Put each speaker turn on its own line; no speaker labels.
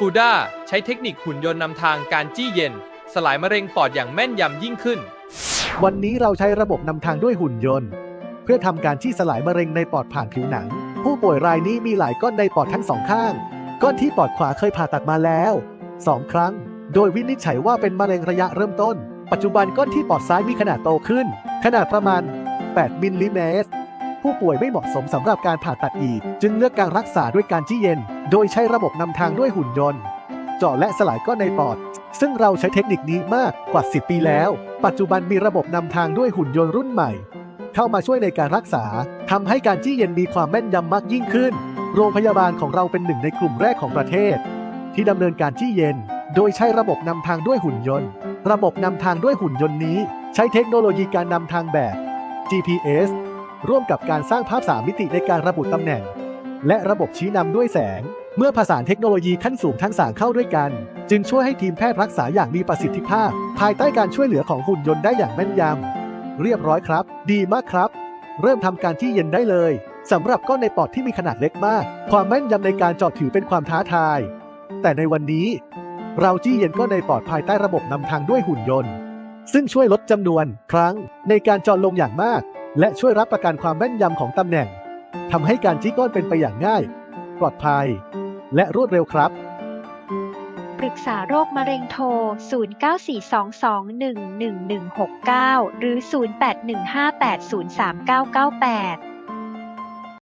ฟูด้าใช้เทคนิคหุ่นยนต์นำทางการจี้เย็น สลายมะเร็งปอดอย่างแม่นยำยิ่งขึ้น
วันนี้เราใช้ระบบนำทางด้วยหุ่นยนต์ เพื่อทำการที่สลายมะเร็งในปอดผ่านผิวหนัง ผู้ป่วยรายนี้มีหลายก้อนในปอดทั้งสองข้าง ก้อนที่ปอดขวาเคยผ่าตัดมาแล้วสองครั้ง โดยวินิจฉัยว่าเป็นมะเร็งระยะเริ่มต้น ปัจจุบันก้อนที่ปอดซ้ายมีขนาดโตขึ้น ขนาดประมาณ 8 มิลลิเมตร ผู้ป่วยไม่เหมาะสมสำหรับการผ่าตัดอีก จึงเลือกการรักษาด้วยการจี้เย็น โดยใช้ระบบนำทางด้วยหุ่นยนต์เจาะและสลายก้อนในปอด ซึ่งเราใช้เทคนิคนี้มากกว่า 10 ปีแล้ว ปัจจุบันมีระบบนำทางด้วยหุ่นยนต์รุ่นใหม่ เข้ามาช่วยในการรักษาทำให้การจี้เย็นมีความแม่นยำมากยิ่งขึ้น โรงพยาบาลของเราเป็นหนึ่งในกลุ่มแรกของประเทศ ที่ดำเนินการจี้เย็น โดยใช้ระบบนำทางด้วยหุ่นยนต์ ระบบนำทางด้วยหุ่นยนต์นี้ ใช้เทคโนโลยีการนำทางแบบ GPS ร่วมกับการสร้างภาพสามมิติในการระบุตำแหน่ง และระบบชี้นำด้วยแสง เมื่อผสานเทคโนโลยีขั้นสูงทั้งสามเข้าด้วยกัน จึงช่วยให้ทีมแพทย์รักษาอย่างมีประสิทธิภาพ ภายใต้การช่วยเหลือของหุ่นยนต์ได้อย่างแม่นยำ เรียบร้อยครับ ดีมากครับ เริ่มทำการที่เย็นได้เลยสำหรับก้อนในปอดที่มีขนาดเล็กมาก ความแม่นยำในการเจาะถือเป็นความท้าทาย แต่ในวันนี้ เราจี้เย็นก้อนในปอดภายใต้ระบบนำทางด้วยหุ่นยนต์ ซึ่งช่วยลดจำนวนครั้งในการจอดลงอย่างมาก และช่วยรับประกันความแม่นยำของตำแหน่งทำให้การจี้ก้อนเป็นไปอย่างง่าย ปลอดภัย และรวดเร็วครับ
ปรึกษาโรคมะเร็งโทร 0942211169 หรือ 0815803998